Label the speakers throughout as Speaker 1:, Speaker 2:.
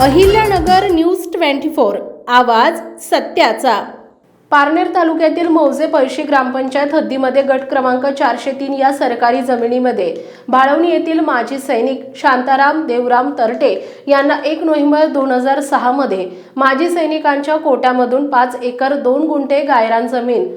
Speaker 1: Ahilyanagar news twenty four आवाज सत्याचा. पारनेर तालुक्यातील मौजे पळशी ग्रामपंचायत हद्दीमध्ये गट क्रमांक चारशे तीन या सरकारी जमिनीमध्ये भाळवणी येथील माजी सैनिक शांताराम देवराम तरटे यांना एक नोव्हेंबर दोन हजार सहामध्ये माजी सैनिकांच्या कोट्यामधून पाच एकर दोन गुंठे गायरान जमीन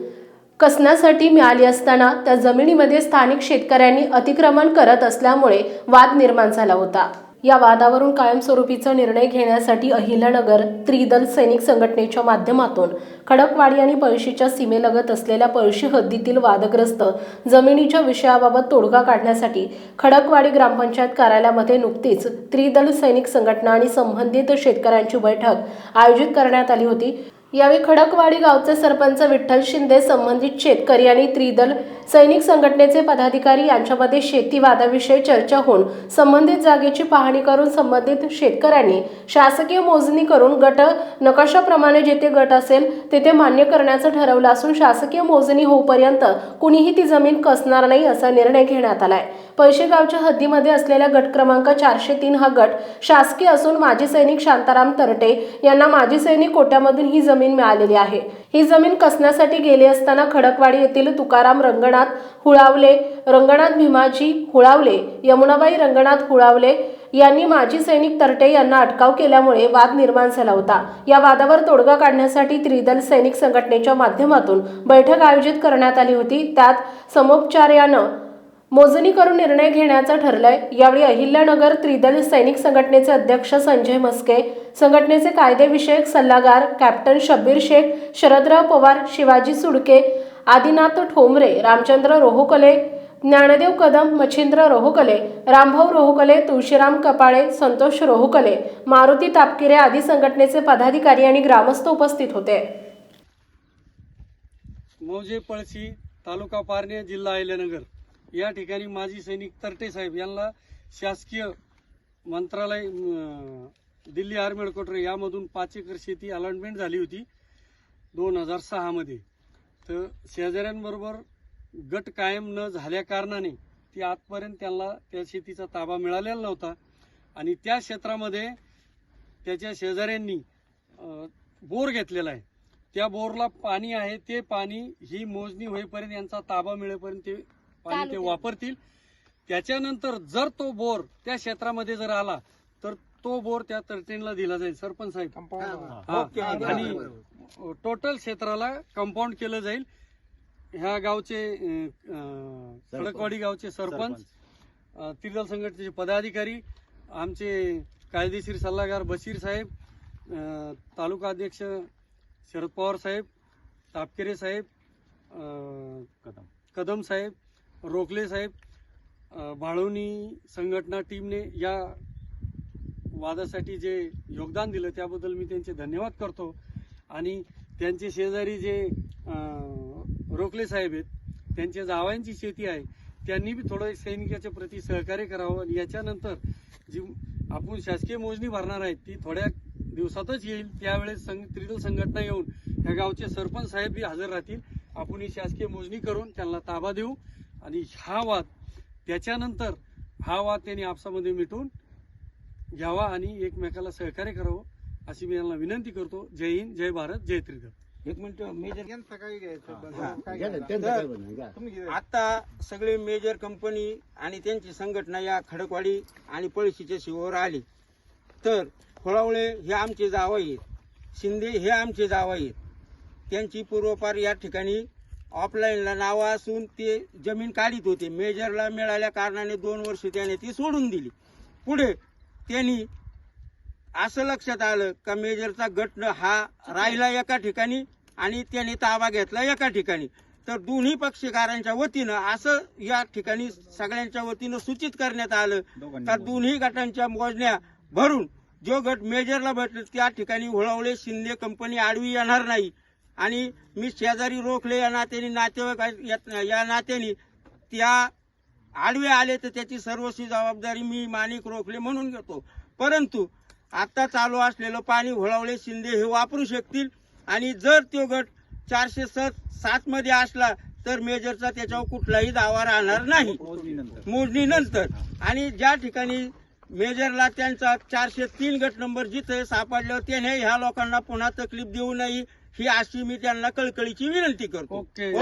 Speaker 1: कसण्यासाठी मिळाली असताना त्या जमिनीमध्ये स्थानिक शेतकऱ्यांनी अतिक्रमण करत असल्यामुळे वाद निर्माण झाला होता. या वादावरून कायमस्वरूपीचा निर्णय घेण्यासाठी अहिल्यानगर त्रिदल सैनिक संघटनेच्या माध्यमातून खडकवाडी आणि पळशीच्या सीमेलगत असलेल्या पळशी हद्दीतील वादग्रस्त जमिनीच्या विषयाबाबत तोडगा काढण्यासाठी खडकवाडी ग्रामपंचायत कार्यालयामध्ये नुकतीच त्रिदल सैनिक संघटना आणि संबंधित शेतकऱ्यांची बैठक आयोजित करण्यात आली होती. यावेळी खडकवाडी गावचे सरपंच विठ्ठल शिंदे संबंधित शेतकरी आणि त्रिदल सैनिक संघटनेचे पदाधिकारी यांच्यामध्ये शेती वादाविषयी चर्चा होऊन संबंधित जागेची पाहणी करून संबंधित शेतकऱ्यांनी शासकीय मोजणी करून गट नकाशाप्रमाणे जेथे गट असेल तेथे मान्य करण्याचं ठरवलं असून शासकीय मोजणी होऊपर्यंत कुणीही ती जमीन कसणार नाही असा निर्णय घेण्यात आलाय. पैसे गावच्या हद्दीमध्ये असलेल्या गट क्रमांक चारशे तीन हा गट शासकीय असून माजी सैनिक शांताराम तरटे यांना माजी सैनिक कोट्यामधून ही जमीन मिळालेली आहे. ही जमीन कसण्यासाठी गेले असताना खडकवाडी येथील तुकाराम रंगनाथ हुळावले रंगनाथ भीमाजी हुळावले यमुनाबाई रंगनाथ हुळावले यांनी माजी सैनिक तरटे यांना अटकाव केल्यामुळे वाद निर्माण झाला होता. या वादावर तोडगा काढण्यासाठी त्रिदल सैनिक संघटनेच्या माध्यमातून बैठक आयोजित करण्यात आली होती. त्यात समोपचार्यानं मोजणी करून निर्णय घेण्याचं ठरलंय. यावेळी अहिल्यानगर त्रिदल सैनिक संघटनेचे अध्यक्ष संजय मस्के संघटनेचे कायदेविषयक सल्लागार कॅप्टन शब्बीर शेख शरदराव पवार शिवाजी सुडके आदिनाथ ठोंबरे रामचंद्र रोहोकले ज्ञानदेव कदम मच्छिंद्र रोहोकले रामभाऊ रोहोकले तुळशीराम कपाळे संतोष रोहोकले मारुती तापकिरे आदी संघटनेचे पदाधिकारी आणि ग्रामस्थ उपस्थित होते.
Speaker 2: मौजे पळशी तालुका पारणे जिल्हा अहिल्यानगर. या ठिकाणी माजी सैनिक तरटे साहेब यांना शासकीय मंत्रालय दिल्ली आर्मी हेडक्वार्टर यामधून पाच एकर शेती अलॉटमेंट झाली होती दोन हजार सहामध्ये तर शेजाऱ्यांबरोबर गट कायम न झाल्या कारणाने ती आजपर्यंत त्यांना त्या शेतीचा ताबा मिळालेला नव्हता. आणि त्या क्षेत्रामध्ये त्याच्या शेजाऱ्यांनी बोर घेतलेला आहे. त्या बोरला पाणी आहे ते पाणी ही मोजणी होईपर्यंत यांचा ताबा मिळेपर्यंत ते पाणी ते वापरतील. त्याच्यानंतर जर तो बोर त्या क्षेत्रामध्ये जर आला तर तो बोर त्या तरटेनला दिला जाईल. सरपंच साहेब. हा. आणि टोटल क्षेत्राला कंपाऊंड केलं जाईल. ह्या गावचे खडकवाडी गावचे सरपंच त्रिदल संघटनेचे पदाधिकारी आमचे कायदेशीर सल्लागार बशीर साहेब तालुका अध्यक्ष शरद पवार साहेब तापकेरे साहेब अं, कदम साहेब रोखले साहेब भाळवणी संघटना टीमने या वादासाठी जे योगदान दिलं त्याबद्दल मी त्यांचे धन्यवाद करतो. आणि त्यांचे शेजारी जे रोखले साहेब आहेत त्यांच्या जावांची शेती आहे त्यांनी बी थोडं सैनिकाच्या प्रती सहकार्य करावं आणि याच्यानंतर जी आपण शासकीय मोजणी भरणार आहेत ती थोड्या दिवसातच येईल. त्यावेळेस संघ त्रिदल संघटना येऊन ह्या गावचे सरपंच साहेब बी हजर राहतील. आपण ही शासकीय मोजणी करून त्यांना ताबा देऊ. आणि हा वाद त्याच्यानंतर हा वाद त्यांनी आपसामध्ये मिटवून घ्यावा आणि एकमेकाला सहकार्य करावं अशी मी यांना विनंती करतो. जय हिंद जय भारत जय त्रिदल.
Speaker 3: एक मिनिट मेजर. आता सगळे मेजर कंपनी आणि त्यांची संघटना या खडकवाडी आणि पळशीच्या शिवावर आली. तर खोळावळे हे आमचे जाव आहेत. शिंदे हे आमचे जाव आहेत. त्यांची पूर्वपार या ठिकाणी ऑफलाईनला नावं असून ते जमीन काढीत होते. मेजरला मिळाल्या कारणाने दोन वर्ष त्याने ती सोडून दिली. पुढे त्यांनी असं लक्षात आलं का मेजरचा गट हा राहिला एका ठिकाणी आणि त्याने ताबा घेतला एका ठिकाणी. तर दोन्ही पक्षकारांच्या वतीनं असं या ठिकाणी सगळ्यांच्या वतीनं सूचित करण्यात आलं का दोन्ही गटांच्या मोजण्या भरून जो गट मेजरला भेटले त्या ठिकाणी होळवळे शिंदे कंपनी आडवी येणार नाही. आणि मी शेजारी रोखले या नात्याने नातेवाईक या- नात्याने त्या आडवे आले तर त्याची सर्वस्वी जबाबदारी मी माणिक रोखले म्हणून घेतो. परंतु आत्ता चालू असलेलं पाणी होळावळे शिंदे हे वापरू शकतील? आणि जर तो गट चारशे सात सातमध्ये असला तर मेजरचा त्याच्यावर कुठलाही दावा राहणार नाही. मोजणीनंतर आणि ज्या ठिकाणी मेजरला त्यांचा चारशे तीन गट नंबर जिथे सापडल्यावर त्याने ह्या लोकांना पुन्हा तकलीफ देऊ नये ही अशी मी त्यांना कळकळीची विनंती करतो.
Speaker 2: ओके.